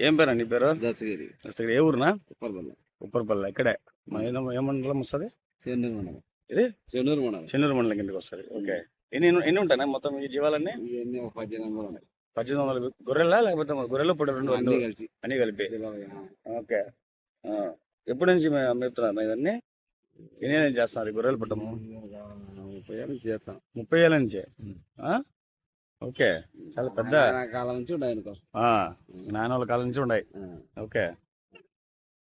ఏం పేరు నీ పేరు? దశగిరి అసలు ఏ ఊరునా? ఉప్పర్పల్లి. ఉప్పరపల్లి. ఇక్కడే మా ఏదో ఏ మండలం వస్తుంది? చెన్నూరు మండలం. ఇది? చెన్నూరు మండలం. చెన్నూరు మండలం కిందకి వస్తుంది. ఓకే. ఎన్ని ఎన్ని ఉంటాయి మొత్తం ఈ జీవాలన్నీ? పద్దెనిమిది వందలు ఉన్నాయి పద్దెనిమిది వందలు గొర్రెలా లేకపోతే గొర్రెలు పొడి రెండు అన్నీ కలిసి. అన్ని కలిపి. ఓకే. ఎప్పటి నుంచి మేపుతున్నారు ఇవన్నీ? ఎన్ని చేస్తున్నారు గొర్రెల పుట్టము ముప్పై ఏళ్ళ నుంచి చేస్తాం. ముప్పై ఏళ్ళ నుంచి? ఆ? ఓకే. చాలా పెద్ద కాలం నుంచి ఉన్నాయి అనుకో నాన్న వాళ్ళ కాలం నుంచి ఉన్నాయి ఓకే.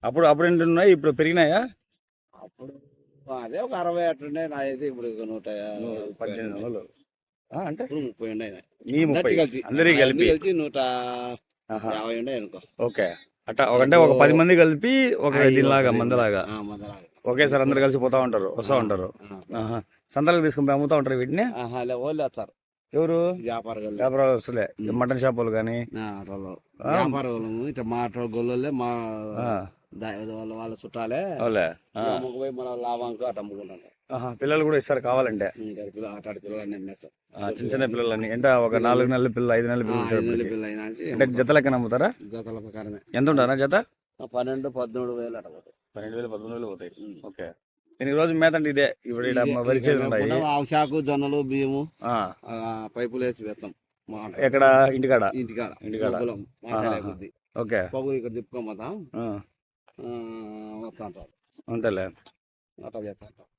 అప్పుడు అప్పుడు ఎన్ని ఉన్నాయి? ఇప్పుడు పెరిగినాయా? అప్పుడు అదే ఒక అరవై అట్లుండే నా అయితే ఇప్పుడు నూట పద్దెనిమిది వందలు అంటే? ముప్పై ఉన్నాయి మీ ముప్పై. అందరికీ కలిసి. అందరికీ అన్నీ కలిపి. కలిసి నూట. యాభై ఉన్నాయి అనుకో ఓకే. అట్లా ఒకటే ఒక పది మంది కలిపి ఒక దీనిలాగా మందలాగా. ఒకేసారి అందరు కలిసి పోతా ఉంటారు వస్తూ ఉంటారు. సంతలకు తీసుకుని అమ్ముతా ఉంటారు వీటిని? వాళ్ళు వస్తారు. ఎవరు? వ్యాపార వస్తలే. మటన్ షాపులు కానీ ఆ. వ్యాపార ఇట్లా మా గొల్లలే మా వాళ్ళ చుట్టాలే. పోయి మన లాభంకు అమ్ముకుంటాను. పిల్లలు కూడా ఇస్తారు కావాలంటే. చిన్న చిన్న పిల్లలని ఎంత? ఒక నాలుగు నెలల పిల్లలు ఐదు నెలల పిల్లలు. పిల్ల అంటే జత లెక్కన అమ్ముతారా? జతల ప్రకారమే. ఎంత ఉంటారా జత? పన్నెండు పద్మూడు వేలు పోతాయి. పన్నెండు వేలు పదమూడు వేలు పోతాయి. ఓకే. నేను ఈ రోజు మేత అంటే ఇదే ఇప్పుడు వరి చేలు ఉన్నాయి జొన్నలు బియ్యము పైపులు వేసి వేస్తాం. ఎక్కడ? ఇంటికాడ? ఇంటికాడ. ఇంటికాడ. ఓకే. పొగులు ఇక్కడ తిప్పుకోమతాం ఆ, వస్తా ఉంటారు అంతేలే.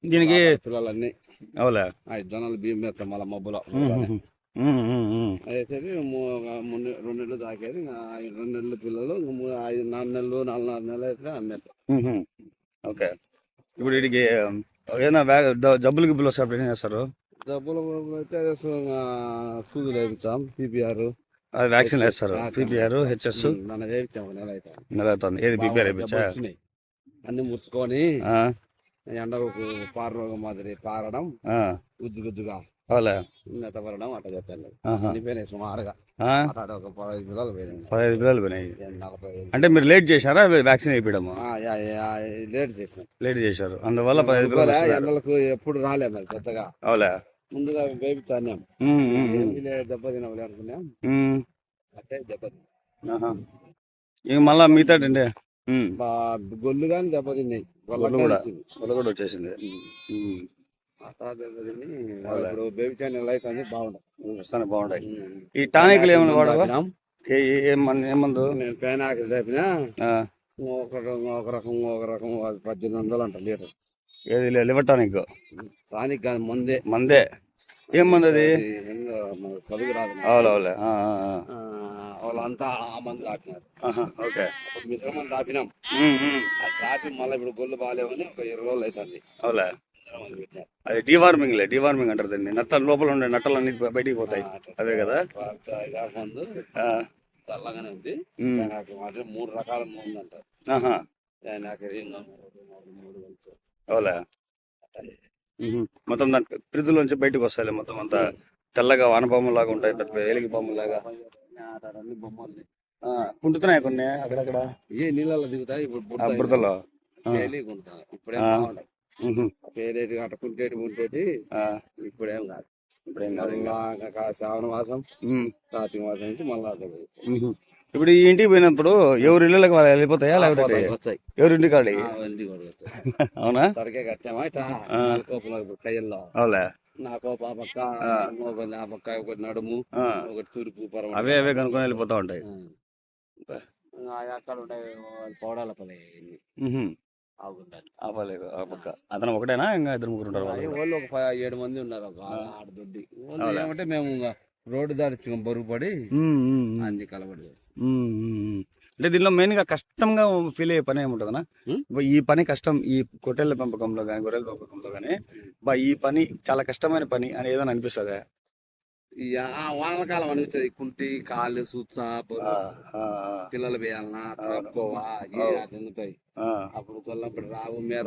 దీనికి పిల్లలన్నీ. అవులే. ఆ జొన్నలు బియ్యం వేస్తాం మళ్ళీ మబ్బులో. అయితే రెండు నెలలు తాకేది. రెండు నెలలు పిల్లలు. ఐదు నాలుగు నెలలు నాలుగున్నర నెలలు అయితే అమ్మేస్తాం మ్మ్. ఓకే. ఇప్పుడు వీడికి ఏదైనా బ్యాగ్ జబ్బులు గిబ్బులు వస్తే ఏం చేస్తారు? డబ్బులు అయితే సూదులు వేయించాం పీపీఆర్. అది వ్యాక్సిన్ వేస్తారు పీపీఆర్ హెచ్ఎస్? నెల అవుతుంది. ఏది పీపీఆర్ వేయించా జబ్బులు. అన్ని ముడుచుకొని ఆ, ఎండలకు పారరోగం మాదిరి పారడం గుజ్జు గుజ్జుగా అవులే. మెత్తపడడం అట్లా చెప్తాను ఆహా. చనిపోయినాయి సుమారుగా. ఒక పదహైదు పిల్లలు పోయినాయి. పదహైదు పిల్లలు పోయినాయి. అంటే మీరు లేట్ చేశారా? వ్యాక్సిన్ యా- లేట్ చేసినాం లేట్ చేశారు. అందువల్ల పదహైదు పిల్లలు. ఎండలకు ఎప్పుడు రాలేదు పెద్దగా. అవులే. ముందుగా ఉమ్, ఏందిలే దెబ్బ తినవలే అనుకున్నాం. ఉమ్, అంటే దెబ్బ తిన్నాం. ఇంక మళ్ళా మిగతా గొల్లు కానీ దెబ్బ కూడా. కూడా వచ్చేసింది. ఇప్పుడు బేబీ లైఫ్ అనేది వస్తానే బాగుంటాయి. ఈ టానిక్లు ఏమైనా వాడవా? ఏ- ఏ- ఏం మన్- ఏం మందు? నేను పేన ఆకలి తెప్పినా ఒక రకం ఒక రకం ఒక రకం పద్దెనిమిది వందలు అంట లీటర్. ఏది లివర్ టానిక్? దానికి కాదు ముందే. మందే. ఏం మంది అది అది ఏందో మనకు చదువు రాదు నాకు. అవులే అవులే ఆ, ఆ, ఆ. ఆ, వాళ్ళంతా ఆ మందు తాపినారు ఆహా, ఓకే. ఉమ్, ఉమ్, అది తాపి మళ్ళీ ఇప్పుడు గొల్లు బాగాలేవని ఒక ఇరవై రోజులు అవుతుంది. అవులే. అది డివార్మింగ్ లే డివార్మింగ్ అంటారు దాన్ని. నత్త లోపల ఉండే నట్టలు అన్ని బయటికి పోతాయి. అవే కదా? మందు ఆ, తెల్లగానే ఉంది. మాత్రం మూడు రకాల మందు అంటారు. అవులే. మొత్తం దాని ప్రిధులోంచి బయటకు వస్తాయి మొత్తం అంతా. తెల్లగా వానపాము లాగా ఉంటాయి పెద్ద ఏలిగి పాము లాగా అన్ని బొమ్మలు ఆ, కుంటుతున్నాయి కొన్ని అక్కడక్కడ? ఏ నీళ్ళలో దిగుతాయి ఇప్పుడు. బురదలో పేరేటి అట్ట కుంటేటి ఆ, ఇప్పుడేం కాదు. ఇప్పుడేం కాదు శ్రావణ మాసం కార్తీక మాసం నుంచి మళ్ళా. ఇప్పుడు ఈ ఇంటికి పోయినప్పుడు ఎవరి ఇళ్ళకి వాళ్ళు వెళ్ళిపోతాయా లేకపోతే ఎవరి ఇంటికి వచ్చాయి అవునా? అవులే. నాకు ఆ పక్క ఆ. పక్క ఒకటి నడుము ఒకటి తూర్పు పరమ అవే అవే కనుక్కొని వెళ్ళిపోతా ఉంటాయి. అక్కడ ఉంటాయి పౌడాల. ఆగుండాలి. ఆపలేదు ఆ పక్క. అతను ఒకటేనా? ఇంకా ఇద్దరు ముగ్గురు ఉంటారు వాళ్ళు. వాళ్ళు ఒక ఏడు మంది ఉన్నారు ఒక ఆడ దొడ్డి. వాళ్ళు అవునా? ఏమంటే మేము ఇంకా రోడ్డు దాడి బరువు పడి ఉమ్, ఉమ్, ఉమ్. అన్ని కలబడి. అంటే దీనిలో మెయిన్గా కష్టంగా ఫీల్ అయ్యే పని ఏముంటుందనా ఈ పని కష్టం ఈ పొట్టేళ్ళ పెంపకంలో కానీ గొర్రెల పెంపకంలో కానీ బా ఈ పని చాలా కష్టమైన పని అని ఏదైనా అనిపిస్తుందా? వానకాలం అనిపించదు ఈ కుంటి కాళ్ళు బరువు, పిల్లలు వేయాలన్నా తిరుగుతాయి అప్పుడు కొల్లప్పుడు రావు మీద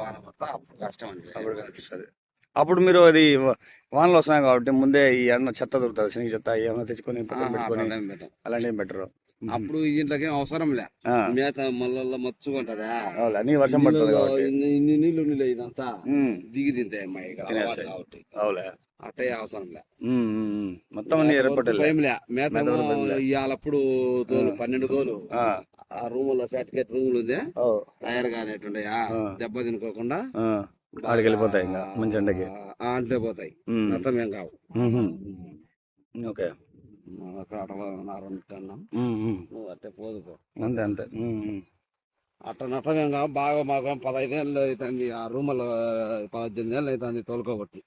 వాన పడతా అప్పుడు కష్టం అప్పుడు అనిపిస్తుంది కనిపిస్తుంది. అప్పుడు మీరు అది వానలు వస్తున్నాయి కాబట్టి ముందే ఈ అన్న చెత్త దొరుకుతుంది శనగ చెత్త ఏమన్నా తెచ్చుకొని పక్కన పెట్టుకొని అలాంటివి బెటర్ అప్పుడు ఇంట్లోకి అవసరం లే. మేత మళ్ళీ అన్ని వర్షం పడుతుంది ఇన్ని నీళ్ళు ఇదంతా. దిగి తింటాయి అమ్మాయి తినేస్తాయి. కాబట్టి. అవులే. అట్టే అవసరం లే. మొత్తం అన్ని మేత. ఇవాళప్పుడు తోలు పన్నెండు తోలు. ఆ, రూమ్లో సర్టిఫికేట్ రూములు ఉంది తయారు ఆ. దెబ్బ తినుకోకుండా వెళ్ళిపోతాయి ఇంకా మంచి ఎండకి. అంతే పోతాయి. నష్టం ఏం కావు. ఓకే. అట్టే పోదుకో అంతే అంతే. అట్ట నష్టం ఏం కావు. బాగా మాకు పదహైదు ఏళ్ళు అవుతుంది. ఆ రూములో పద్దెనిమిది ఏళ్ళు అవుతుంది తోలుకోబట్టి.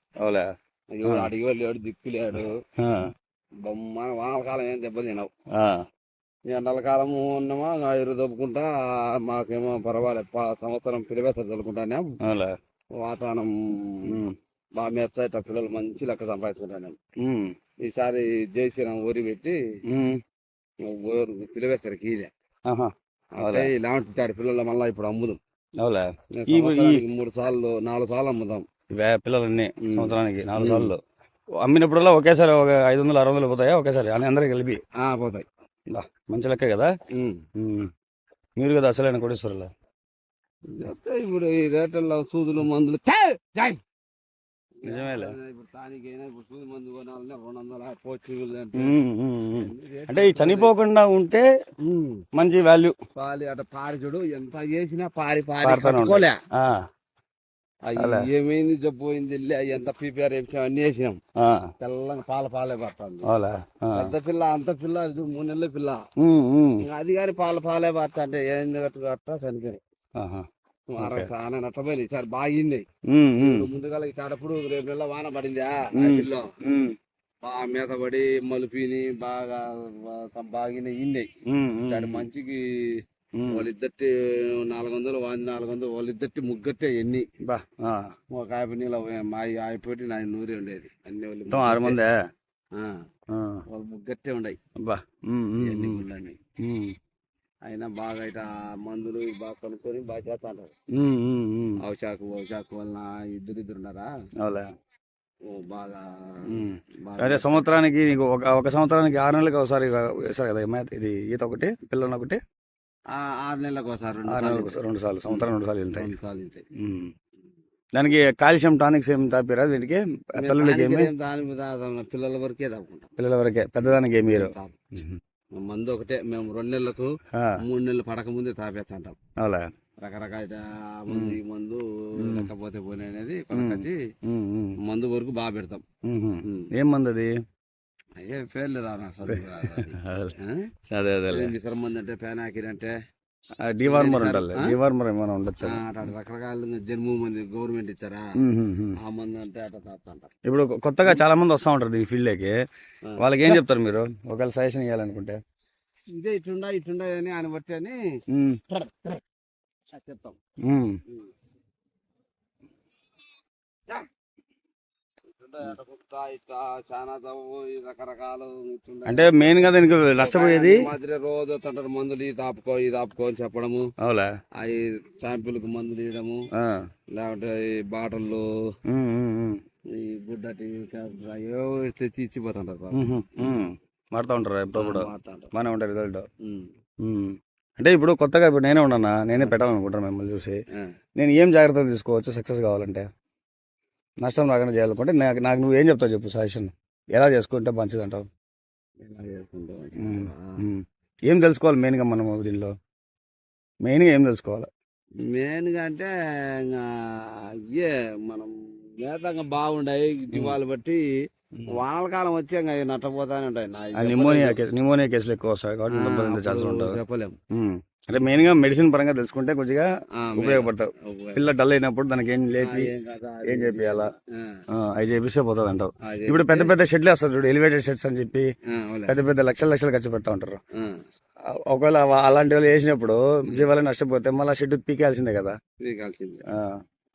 ఎవడు అడిగి వాళ్ళు ఏడు దిక్కు లేడు ఆ, బొమ్మ వానకాలం ఏం దెబ్బ తినవు. ఎండల కాలం ఉన్నామా ఎరువు దొబ్బుకుంటా మాకేమో పర్వాలేదు పా- సంవత్సరం పిలివేస చల్లుకుంటానే అవులే. వాతావరణం బాగా మెచ్చాయిట పిల్లలు మంచి లెక్క సంపాదించుకుంటాను ఈసారి జయశ్రీరామ్ ఊరి పెట్టి. ఊరు పిలివేసరికి ఇదే ఇలాంటి పిల్లలు మళ్ళీ ఇప్పుడు అమ్ముదాం. మూడు సార్లు నాలుగు సార్లు అమ్ముదాం. పిల్లలన్నీ. సంవత్సరానికి నాలుగు. సార్లు. అమ్మినప్పుడల్లా ఒకేసారి ఒక ఐదు వందలు ఆరు వందలు పోతాయా ఒకేసారి? అని అందరికి కలిపి. ఆ, పోతాయి. మంచి లెక్క కదా. మీరు కదా అసలైన కోటేశ్వరులు. చేస్తే ఇప్పుడు ఈ రేట్లలో సూదులు మందులు అంటే ఈ చనిపోకుండా ఉంటే. మంచి వాల్యూ పాలి అట పారి చూడు ఎంత చేసినా పారి పారి పారుతానే కట్టుకోలే. ఆ, అయ్యి అలా. ఏమైంది జబ్బు పోయింది లే, ఎంత ప్రిపేర్ చేసాం అన్ని వేసినాం. తెల్లని పాల పాలే పడుతుంది. పెద్ద పిల్ల అంత పిల్ల మూడు నెలల పిల్ల. అది కానీ పాల పాలే పడతా అంటే ఏంది గట్టు గట్ట చనిపోయి చాలా నట్టపోయింది ఈసారి బాగింది ముందుగా ఇచ్చేటప్పుడు రేపు నెల వాన పడిందా? ఉమ్, బాగా మీద పడి మలుపిని బాగా బాగిన ఇన్నాయి మంచికి. వాళ్ళిద్దటి నాలుగు వందలు వాంది నాలుగు వందలు వాళ్ళిద్దటి ముగ్గట్టే ఎన్ని. ఒక యాభై నీళ్ళు మా అయిపోయి నా నూరే ఉండేది. అన్ని వాళ్ళు ఆరు ముగ్గట్టే. మందే. వాళ్ళు ముగ్గట్టే ఉండయి. బా ఉమ్, అయినా బాగా ఇట మందులు బాగా కొనుక్కొని బాగా ఉమ్, ఉమ్. అవశాకు అవశాకు వలన ఇద్దరు ఇద్దరు ఉన్నారా బాగా సరే సంవత్సరానికి నీకు ఒక ఒక సంవత్సరానికి ఆరు నెలలకు ఒకసారి వేస్తారు కదా ఇది ఈత ఒకటి పిల్లలు ఒకటి? ఆరు నెలలకు ఒకసారి రెండు ఆరు సార్లు నెలలకు రెండు సార్లు సంవత్సరం రెండు సార్లు వెళ్తాయి. రెండు సార్లు. ఉమ్. దానికి కాల్షియం టానిక్స్ ఏమి తాపిరా దీనికి తల్లులకి ఏమి? పిల్లల వరకే తప్పుకుంటాం పిల్లల వరకే పెద్దదానికి ఏమి. మందు ఒకటే మేము రెండు నెలలకు మూడు నెలలు పడక ముందే తాపేస్తుంటాం. అవులే. రకరకాల మందు ఈ మందు. లేకపోతే పోనీ అనేది కొనకొచ్చి మందు వరకు బాగా పెడతాం. ఏం మంది అది అయ్యే పేర్లు రావు నా చదువు రాదు అది. అదే మంది అంటే పేనాకిరి అంటే? డివార్మర్ ఉండాలి? డివార్మర్ ఏమైనా ఉండొచ్చు రకరకాల జన్ము మంది గవర్నమెంట్ ఇచ్చారా. ఆ మందు అంటే ఇప్పుడు కొత్తగా చాలా మంది వస్తూ ఉంటారు ఈ ఫీల్డ్లోకి. ఆ. వాళ్ళకి ఏం చెప్తారు మీరు? ఒకవేళ సజెషన్ ఇవ్వాలనుకుంటే ఇదే ఇట్లుండా ఇట్లుండా అని ఆయన బట్టి అని చెప్తాం ఉమ్. ఇట్లుండా, అట్లా కుత్తా, ఇట్లా చాలా చదువు ఈ రకరకాలు ఇట్లుండా. అంటే మెయిన్గా దీనికి నష్టపోయేది? మాదిరి రోజు వస్తుంటారు మందులు ఈ తాపుకో ఈ తాపుకో అని చెప్పడము. అవులే? అవి శాంపిల్కి మందులు ఇవ్వడము. లేకుంటే ఈ బాటిల్లో. ఈ గుడ్డటి అయ్యో తెచ్చి ఇచ్చిపోతుంటారు. మారుతా ఉంటారు ఎప్పుడప్పుడు. బాగానే ఉంటాయి రిజల్ట్. అంటే ఇప్పుడు కొత్తగా ఇప్పుడు నేనే ఉన్నానా? నేనే పెట్టాలనుకుంటాను మిమ్మల్ని చూసి. నేను ఏం జాగ్రత్తలు తీసుకోవచ్చు? సక్సెస్ కావాలంటే? నష్టం రాకుండా చేయాలనుకుంటే నాకు నాకు నువ్వు ఏం చెప్తావు చెప్పు సజెషన్ ఎలా చేసుకుంటే మంచిది అంటావు. ఏం తెలుసుకోవాలి మెయిన్గా మనం దీనిలో? మెయిన్గా ఏం తెలుసుకోవాలి? మెయిన్గా అంటే ఇంకా ఇయే మనం మేతంగా బాగుండాయి. జీవాలు బట్టి వానల కాలం వచ్చే ఇంకా నట్టపోతానే ఉంటాయి. నిమోనియా నిమోనియా కేసులు ఎక్కువ వస్తాయి కాబట్టి ఆ, అంటే మెయిన్గా మెడిసిన్ పరంగా తెలుసుకుంటే కొద్దిగా ఉపయోగపడతావు. ఉపయోగ- పిల్ల డల్ అయినప్పుడు దానికి ఏం లేపి ఏం చేపియాలా అవి చేపిస్తే పోతుంది అంటావు. ఇప్పుడు పెద్ద పెద్ద షెడ్లు వేస్తారు చూడు ఎలివేటెడ్ షెడ్స్ అని చెప్పి. పెద్ద పెద్ద లక్షల లక్షలు ఖర్చు పెడతా ఉంటారు. ఒకవేళ అలాంటి వాళ్ళు వేసినప్పుడు జీవాలు నష్టపోతే మళ్ళీ షెడ్ పీకేయాల్సిందే కదా.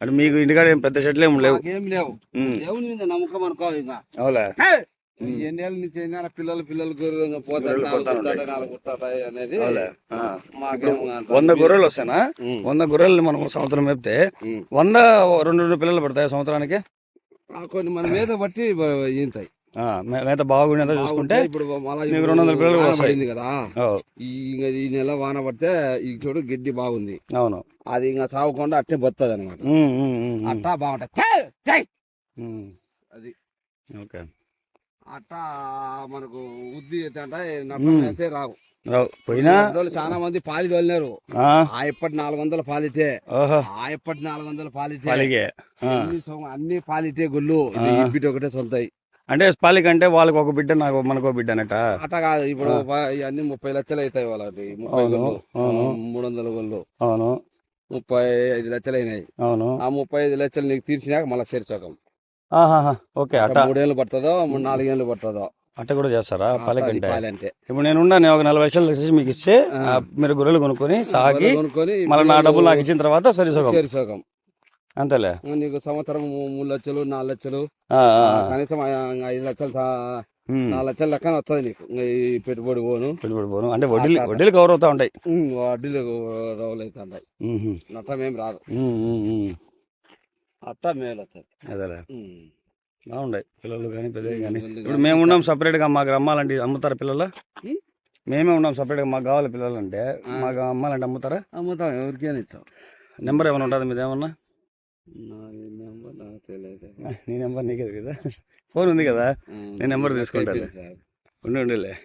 అంటే మీకు ఇంటికాడ ఏం పెద్ద షెడ్లు ఏం లేవు. ఏం నమ్మకం అనుకో అవులే. ఎన్నేళ్ళ నుంచి ఎన్నేళ్ళ పిల్లలు పిల్లలు గొర్రెలు నాలుగు అనేది. మాకేం వంద గొర్రెలు వస్తానా? వంద గొర్రెలు మనం సంవత్సరం మేపితే. వంద రెండు రెండు పిల్లలు పడతాయి సంవత్సరానికి? కొన్ని మన మీద బట్టి ఈంతాయి. మేత బాగుండేదో చూసుకుంటే ఇప్పుడు ఇప్పుడు రెండు వందల పిల్లలు. పడింది కదా. ఈ నెల వాన పడితే ఈ చూడు గడ్డి బాగుంది. అవును. అది ఇంకా సాగకుండా అట్టే బతుంది అనమాట. అట్టా! ఉమ్, అది. ఓకే. అట్టా మనకు ఉద్ది అంటే రావు. పోయినా? చాలా మంది పాలు వెళ్ళినారు ఆ, ఇప్పటి నాలుగు వందల పాలితే ఆ ఇప్పటి నాలుగు వందల పాలితే. అన్ని అన్ని పాలితే ఆ. ఇబ్బిటి ఒకటే సొంతాయి. అంటే పాలిక అంటే వాళ్ళకి ఒక బిడ్డ నాకు మనకు బిడ్డ అన్నట అట్ట కాదు ఇప్పుడు ఇవన్నీ ముప్పై లక్షలు అవుతాయి వాళ్ళకి. ముప్పై. మూడు వందల గొల్లు అవును. ముప్పై ఐదు లక్షలు అయినాయి. అవును. ఆ ముప్పై ఐదు లక్షలు నీకు తీర్చినాక మళ్ళీ చేర్చోకం ఓకే అట్ట మూడేళ్ళు పడుతుందో మూడు నాలుగేళ్ళు పడుతుందో. అట్ట కూడా చేస్తారా? పాలిక అంటే? పాలంటే. ఇప్పుడు నేను ఉన్నా నేను ఒక నలభై లక్షలు తెచ్చి మీకు ఇస్తే మీరు గొర్రెలు కొనుక్కొని సాగి మళ్ళీ నా డబ్బులు నాకు ఇచ్చిన తర్వాత సరిసగం చేర్చోకం అంతేలే. నీకు సంవత్సరం మూడు లక్షలు నాలుగు లక్షలు. కనీసం ఐదు లక్షలు. నాలుగు లక్షల లెక్కన వస్తుంది నీకు. ఈ పెట్టుబడి పోను. పెట్టుబడి పోను. అంటే వడ్డీలు. వడ్డీలు కవర్ అవుతా ఉంటాయి వడ్డీలు రౌలు అవుతుంటాయి ఉహు. నష్టం ఏం రాదు. అట్టా మేలు అదేలే. ఉమ్. బాగుంటాయి పిల్లలు కానీ పెద్దవి కానీ పిల్లలు ఇప్పుడు మేము ఉన్నాం సపరేట్గా మాకు అమ్మాలంటే అమ్ముతారా పిల్లలు. మేమే ఉన్నాం సపరేట్గా మాకు కావాలి పిల్లలు అంటే. మాకు అమ్మాలంటే అమ్ముతారా? అమ్ముతాం ఎవరికైనా ఇస్తాం. నెంబర్ ఏమైనా ఉంటుంది మీద ఏమన్నా? నీ నెంబర్ నీకే కదా ఫోన్ ఉంది కదా? నేను నెంబర్ తీసుకుంటాను. ఉండి ఉండిలే.